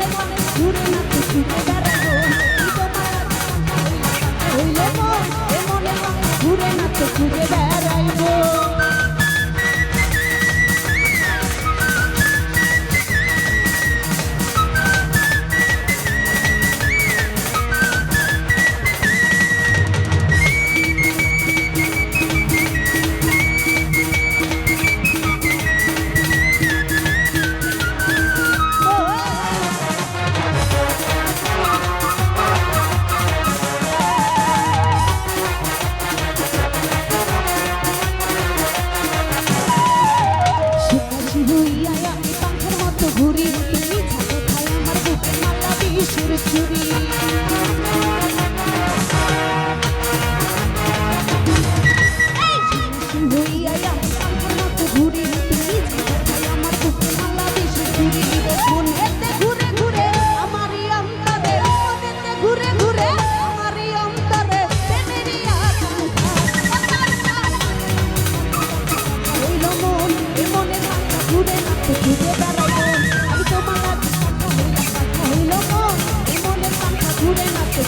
মনে মনে ঘুরে নাচতে ঘুরে বেড়াবো ঘুরি ছাড়ো খাই আমার মনেতে ঘুরে ঘুরে আমারই অন্তরে মনেতে ঘুরে ঘুরে ঘুরে ঘুরে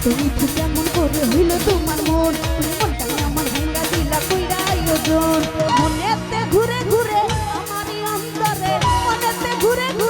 এত মিঠু কেমন করে হইল তোমার মন? তুমি মনটাই আমার ভাঙ্গা দিলা ঘুরে ঘুরে আমারই অন্তরে, মনেতে ঘুরে ঘুরে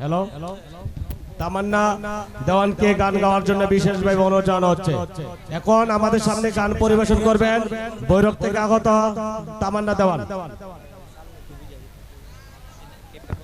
হ্যালো তামান্না, দেওয়ানকে গান গাওয়ার জন্য বিশেষভাবে অনুরোধ জানানো হচ্ছে। এখন আমাদের সামনে গান পরিবেশন করবেন বৈরব থেকে আগত তামান্না দেওয়ান।